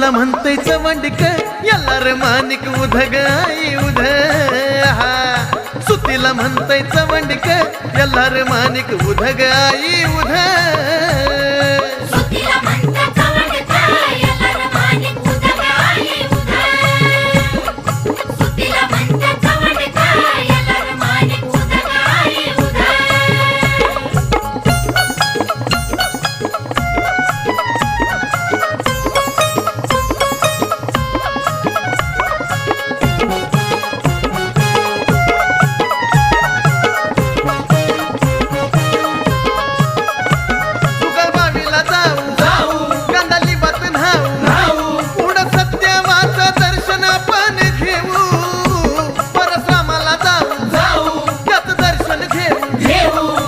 तुला म्हणतोय चवंडिक याला मानिक उध गाई उध हा. सुतीला म्हणतोय चवंडिक याला मानिक उध गाई उध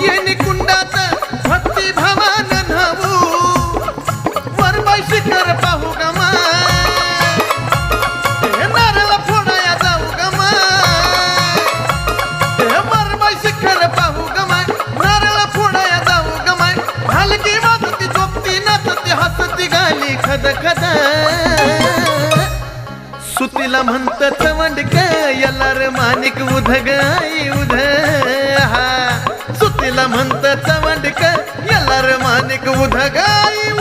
येणी कुंडात भक्ती भावान न्हाऊ वरबाई शिखर पाहू गमा. हे नारळ फोडाया जाऊ गमा. हे वरबाई शिखर पाहू गमाय नारळ फोडाया जाऊ गमाय हलकी वाजती झोपती नाचती हसती गाली खद खद. सुतीला म्हणत चवंडक याला मानिक उध गाई उध म्हणत चवंडक याला मानिक उध गाई